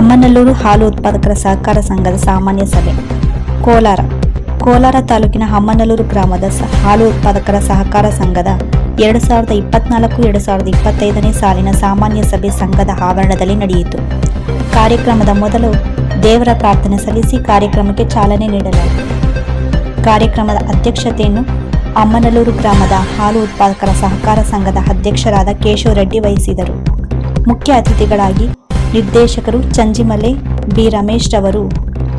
ಅಮ್ಮನಲ್ಲೂರು ಹಾಲು ಉತ್ಪಾದಕರ ಸಹಕಾರ ಸಂಘದ ಸಾಮಾನ್ಯ ಸಭೆ, ಕೋಲಾರ. ಕೋಲಾರ ತಾಲೂಕಿನ ಅಮ್ಮನಲ್ಲೂರು ಗ್ರಾಮದ ಹಾಲು ಉತ್ಪಾದಕರ ಸಹಕಾರ ಸಂಘದ ಎರಡು ಸಾವಿರದ ಇಪ್ಪತ್ನಾಲ್ಕು, ಎರಡು ಸಾವಿರದ ಇಪ್ಪತ್ತೈದನೇ ಸಾಲಿನ ಸಾಮಾನ್ಯ ಸಭೆ ಸಂಘದ ಆವರಣದಲ್ಲಿ ನಡೆಯಿತು. ಕಾರ್ಯಕ್ರಮದ ಮೊದಲು ದೇವರ ಪ್ರಾರ್ಥನೆ ಸಲ್ಲಿಸಿ ಕಾರ್ಯಕ್ರಮಕ್ಕೆ ಚಾಲನೆ ನೀಡಲಾಯಿತು. ಕಾರ್ಯಕ್ರಮದ ಅಧ್ಯಕ್ಷತೆಯನ್ನು ಅಮ್ಮನಲ್ಲೂರು ಗ್ರಾಮದ ಹಾಲು ಉತ್ಪಾದಕರ ಸಹಕಾರ ಸಂಘದ ಅಧ್ಯಕ್ಷರಾದ ಕೇಶವ ರೆಡ್ಡಿ ವಹಿಸಿದರು. ಮುಖ್ಯ ಅತಿಥಿಗಳಾಗಿ ನಿರ್ದೇಶಕರು ಚಂಜಿಮಲೆ, ಬಿ. ರಮೇಶ್ ರವರು,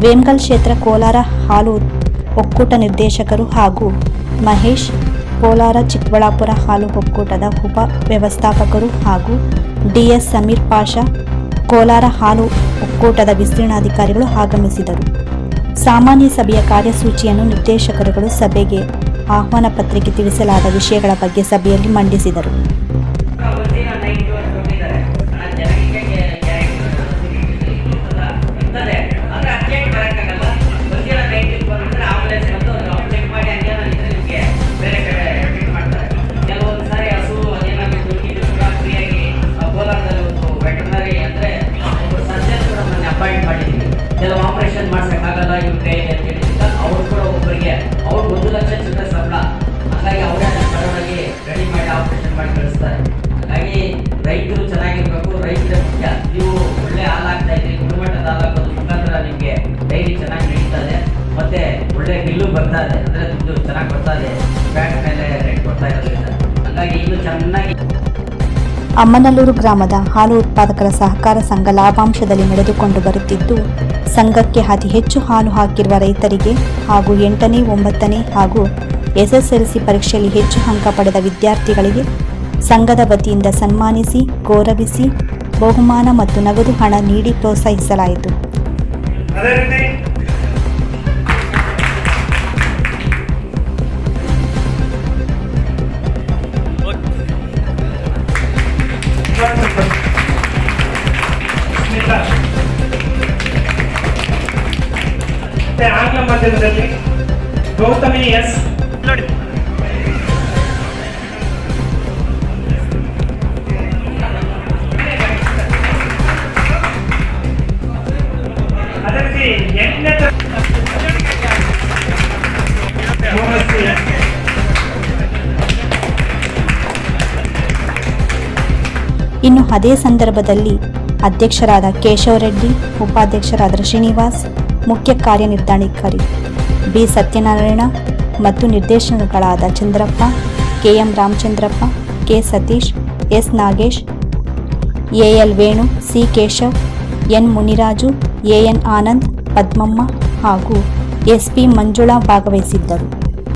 ವೇಮ್ಗಲ್ ಕ್ಷೇತ್ರ ಕೋಲಾರ ಹಾಲು ಒಕ್ಕೂಟ ನಿರ್ದೇಶಕರು ಹಾಗೂ ಮಹೇಶ್, ಕೋಲಾರ ಚಿಕ್ಕಬಳ್ಳಾಪುರ ಹಾಲು ಒಕ್ಕೂಟದ ಉಪ ವ್ಯವಸ್ಥಾಪಕರು ಹಾಗೂ ಡಿಎಸ್ ಸಮೀರ್ ಪಾಷಾ, ಕೋಲಾರ ಹಾಲು ಒಕ್ಕೂಟದ ವಿಸ್ತೀರ್ಣಾಧಿಕಾರಿಗಳು ಆಗಮಿಸಿದರು. ಸಾಮಾನ್ಯ ಸಭೆಯ ಕಾರ್ಯಸೂಚಿಯನ್ನು ನಿರ್ದೇಶಕರುಗಳು ಸಭೆಗೆ ಆಹ್ವಾನ ಪತ್ರಿಕೆ ತಿಳಿಸಲಾದ ವಿಷಯಗಳ ಬಗ್ಗೆ ಸಭೆಯಲ್ಲಿ ಮಂಡಿಸಿದರು. ಮತ್ತೆ ಒಳ್ಳೆ ಬಿಲ್ಲು ಬರ್ತಾ ಇದೆ. ಅಂದ್ರೆ ತುಂಬಾ ಚೆನ್ನಾಗಿ ಬರ್ತಾ ಇದೆ. ಬ್ಯಾಟ್ ಮೇಲೆ ರೇಟ್ ಬರ್ತಾ ಇರೋದ್ರಿಂದ. ಹಾಗಾಗಿ ಇನ್ನು ಚೆನ್ನಾಗಿ ಅಮ್ಮನಲ್ಲೂರು ಗ್ರಾಮದ ಹಾಲು ಉತ್ಪಾದಕರ ಸಹಕಾರ ಸಂಘ ಲಾಭಾಂಶದಲ್ಲಿ ನಡೆದುಕೊಂಡು ಬರುತ್ತಿದ್ದು ಸಂಘಕ್ಕೆ ಅತಿ ಹೆಚ್ಚು ಹಾಲು ಹಾಕಿರುವ ರೈತರಿಗೆ ಹಾಗೂ ಎಂಟನೇ ಒಂಬತ್ತನೇ ಹಾಗೂ ಎಸ್ಎಸ್ಎಲ್ಸಿ ಪರೀಕ್ಷೆಯಲ್ಲಿ ಹೆಚ್ಚು ಅಂಕ ಪಡೆದ ವಿದ್ಯಾರ್ಥಿಗಳಿಗೆ ಸಂಘದ ವತಿಯಿಂದ ಸನ್ಮಾನಿಸಿ ಗೌರವಿಸಿ ಬಹುಮಾನ ಮತ್ತು ನಗದು ಹಣ ನೀಡಿ ಪ್ರೋತ್ಸಾಹಿಸಲಾಯಿತು. ಸ್ಮಿತಾ. ಮತ್ತೆ ಆಂಗ್ಲ ಮಾಧ್ಯಮದಲ್ಲಿ ಗೌತಮಿ ಎಸ್ ನೋಡಿ ಇನ್ನು ಅದೇ ಸಂದರ್ಭದಲ್ಲಿ ಅಧ್ಯಕ್ಷರಾದ ಕೇಶವರೆಡ್ಡಿ, ಉಪಾಧ್ಯಕ್ಷರಾದ ಶ್ರೀನಿವಾಸ್, ಮುಖ್ಯ ಕಾರ್ಯನಿರ್ವಹಣಾಧಿಕಾರಿ ಬಿ. ಸತ್ಯನಾರಾಯಣ ಮತ್ತು ನಿರ್ದೇಶನಗಳಾದ Chandrappa, KM Ramachandrappa, K. Satish, S. Nagesh L. Venu, C. Keshav, N. Muniraju N. Anand, Padmamma ಹಾಗೂ ಎಸ್ಪಿ ಮಂಜುಳಾ ಭಾಗವಹಿಸಿದ್ದರು.